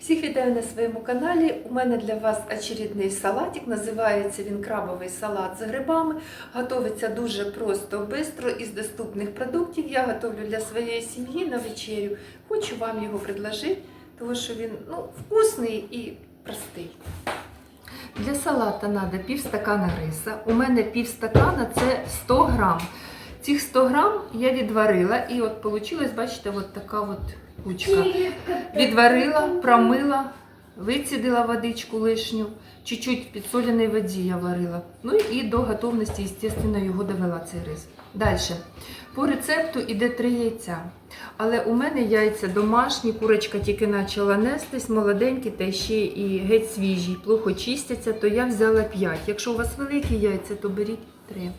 Всіх вітаю на своєму каналі. У мене для вас очередний салатик. Називається він крабовий салат з грибами. Готовиться дуже просто, швидко із доступних продуктів. Я готовлю для своєї сім'ї на вечерю. Хочу вам його предложити, тому що він ну, вкусний і простий. Для салата треба пів стакана риса. У мене пів стакана це 100 грам. Цих 100 грам я відварила, і от вийшла, бачите, от така от кучка. Відварила, промила, вицідила водичку лишню, чуть-чуть в підсоленій воді я варила. Ну і до готовності, звісно, його довела цей рис. Далі. По рецепту йде 3 яйця. Але у мене яйця домашні, курочка тільки почала нестись, молоденькі та ще і геть свіжі, плохо чистяться, то я взяла 5. Якщо у вас великі яйця, то беріть 3.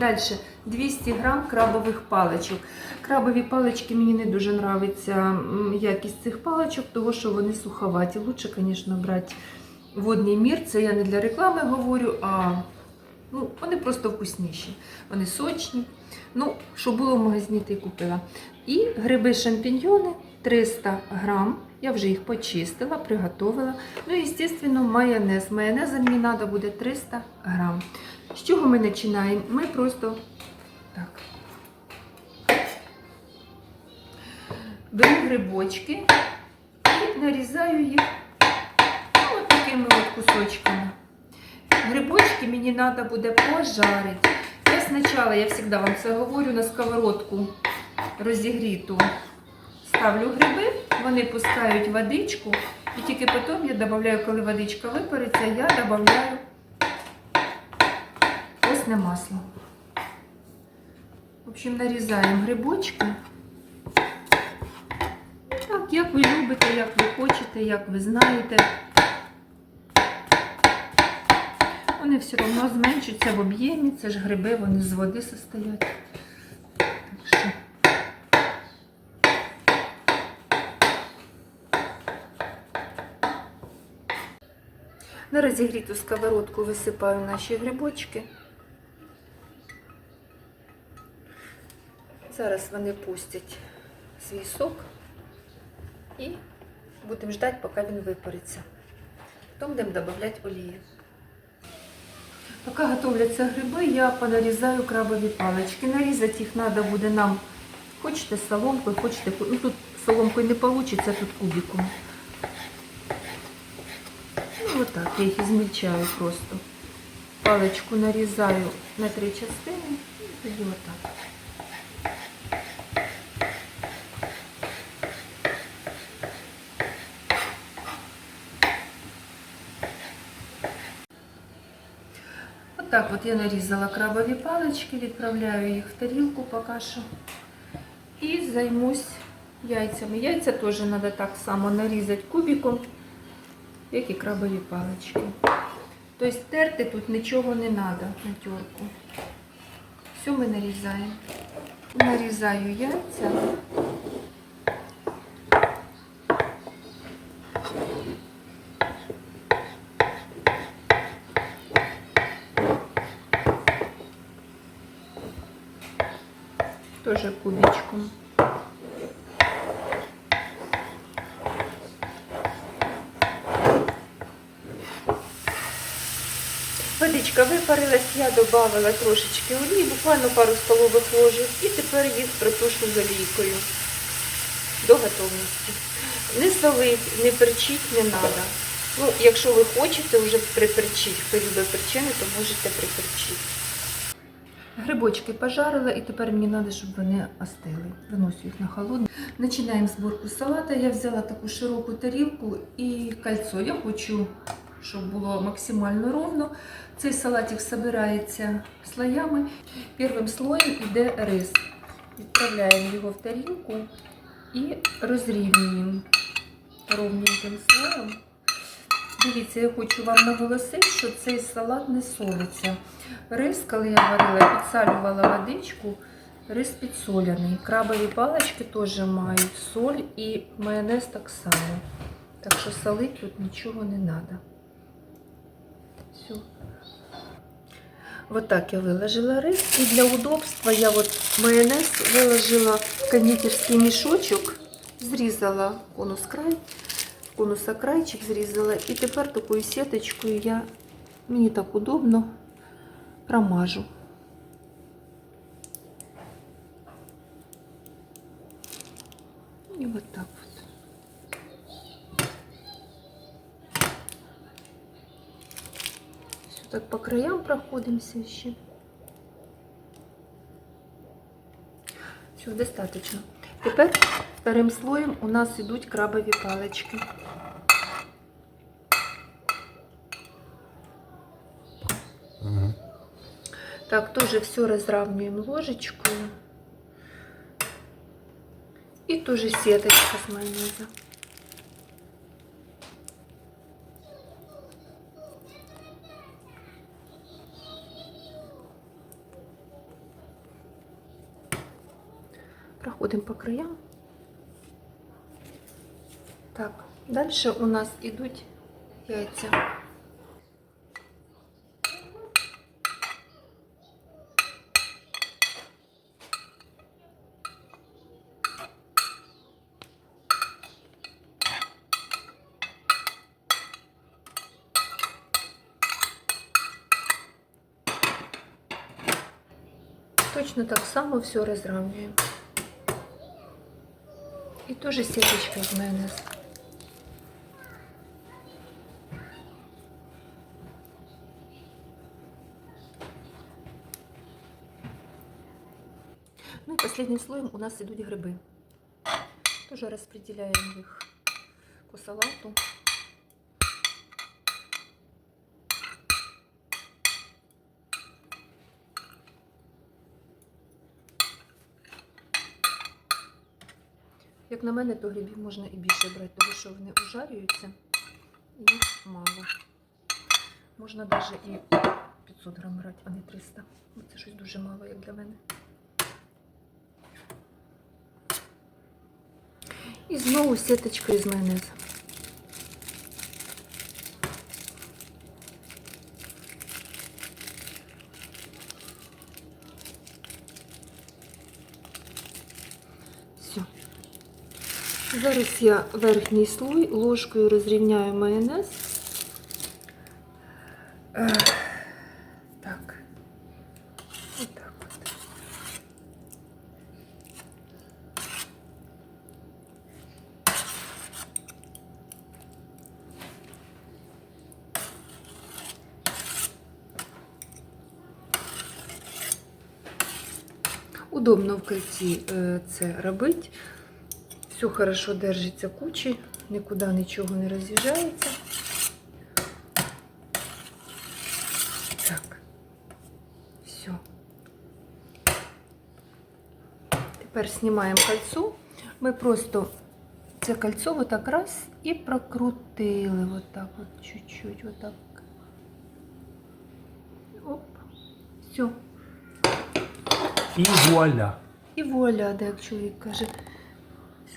Далі 200 грам крабових паличок. Крабові палички мені не дуже подобається якість цих паличок, тому що вони суховаті. Лучше, звісно, брати водний мір. Це я не для реклами говорю, а ну, вони просто вкусніші. Вони сочні. Ну, що було в магазині, то й купила. І гриби шампіньйони 300 грам. Я вже їх почистила, приготувала. Ну і, звісно, майонез. Майонеза мені треба буде 300 грам. З чого ми починаємо? Ми просто так. Беру грибочки і нарізаю їх ну, такими от кусочками. Грибочки мені треба буде пожарити. Я спочатку, я завжди вам це говорю, на сковородку розігріту ставлю гриби, вони пускають водичку, і тільки потім я додаю, коли водичка випариться, я додаю постне масло. В общем, нарізаємо грибочки. Так, як ви любите, як ви хочете, як ви знаєте. Вони все одно зменшуються в об'ємі, це ж гриби, вони з води состоять. На розігріту сковородку висипаю наші грибочки. Зараз вони пустять свій сок і будемо ждати, поки він випариться. Потім будемо додавати олію. Поки готовляться гриби, я понарізаю крабові палички. Нарізати їх треба буде нам, хочете соломкою, хочете, ну тут соломкою не вийде, тут кубиком. Ну, вот так, я їх измельчаю просто. Паличку нарізаю на три частини і тоді отак. Отак от я нарізала крабові палички, відправляю їх в тарілку поки що. І займусь яйцями. Яйця теж треба так само нарізати кубиком як і крабові палички. Тобто терти тут нічого не треба на терку. Все ми нарізаємо. Нарізаю яйця. Тоже кубичком. Водичка випарилась, я додала трошечки олії, буквально пару столових ложок, і тепер їх протушу з олійкою до готовності. Не солить, не перчить не треба. Ну, якщо ви хочете вже приперчити, хто любить перчини, то можете приперчити. Грибочки пожарила і тепер мені треба, щоб вони остили. Виношу їх на холодну. Починаємо зборку салата. Я взяла таку широку тарілку і кольцо. Я хочу, щоб було максимально ровно. Цей салатик збирається слоями. Першим слоєм йде рис. Відправляємо його в тарілку і розрівнюємо ровненьким слоєм. Дивіться, я хочу вам наголосити, що цей салат не солиться. Рис, коли я варила, підсалювала водичку, рис підсоляний. Крабові палички теж мають соль і майонез так само. Так що солити тут нічого не треба. Все. Вот так я виложила рис. І для удобства я от майонез виложила в кондитерський мішочок, зрізала конус край конуса крайчик зрізала. І тепер такою сіточкою я, мені так удобно, промажу. І от так от. Все так по краям проходимся ще. Все, достаточно. Тепер вторим слоєм у нас йдуть крабові палички. Так, тоже все разравниваем ложечкой. И тоже сеточка с майонеза. Проходим по краям. Так, дальше у нас идут яйца. Точно так само все разравниваем. И тоже сеточкой в майонез. Ну и последним слоем у нас идут грибы. Тоже распределяем их по салату. Як на мене, то грибів можна і більше брати, тому що вони ужарюються і мало. Можна навіть і 500 грам брати, а не 300. Бо Це щось дуже мало, як для мене. І знову сіточкою з майонезу. Все. Зараз я верхній слой ложкою розрівняю майонез. Так. Отак от. Удобно в кольці е, це робити. Все хорошо держиться кучі, нікуди нічого не роз'їжджається. Так. Все. Тепер знімаємо кольцо. Ми просто це кольцо отак раз і прокрутили. Отак от чуть-чуть, отак. Оп. Все. І вуаля. І вуаля, де як чоловік каже.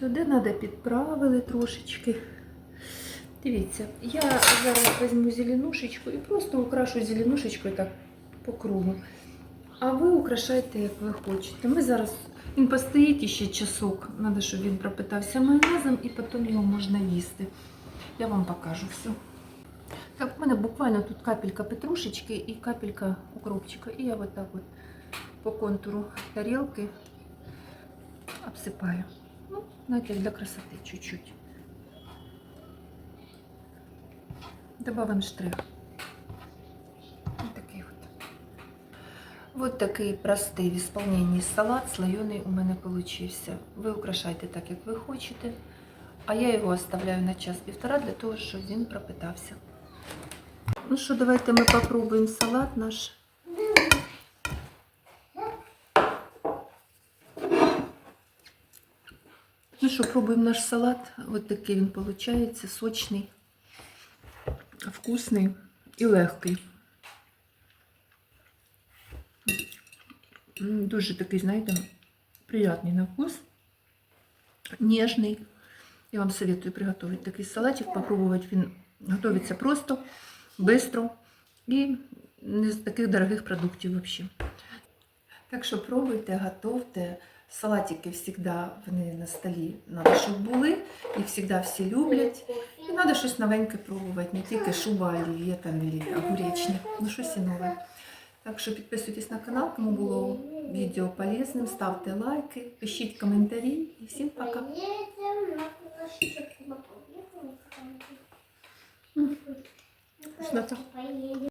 Сюди треба підправили трошечки. Дивіться, я зараз візьму зеленушечку і просто украшу зеленушечкою так по кругу. А ви украшайте, як ви хочете. Ми зараз він постоїть ще часок. Треба, щоб він пропитався майонезом і потім його можна їсти. Я вам покажу все. Так, у мене буквально тут капелька петрушечки і капелька укропчика. І я вот так от по контуру тарелки обсыпаю. Ну, знаете, для красоты чуть-чуть. Добавим штрих. Вот такий вот. Вот такий простий в исполнении салат слоений у мене получився. Ви украшайте так, як ви хочете. А я його оставляю на час-півтора для того, щоб він пропитався. Ну що, давайте ми попробуємо салат наш. Що, пробуємо наш салат. Ось такий він виходить, сочний, вкусний і легкий. Дуже такий, знаєте, приятний на вкус, нежний. Я вам советую приготовить такий салатик, попробовать. Він готовиться просто, быстро і не з таких дорогих продуктів взагалі. Так що пробуйте, готовте. Салатики завжди вони на столі треба, щоб були. Їх завжди всі люблять. І Треба щось новеньке пробувати, не тільки шуба і є там і огуречні, ну щось і нове. Так що підписуйтесь на канал, кому було відео полезним, ставте лайки, пишіть коментарі і всім пока. Вкусно так.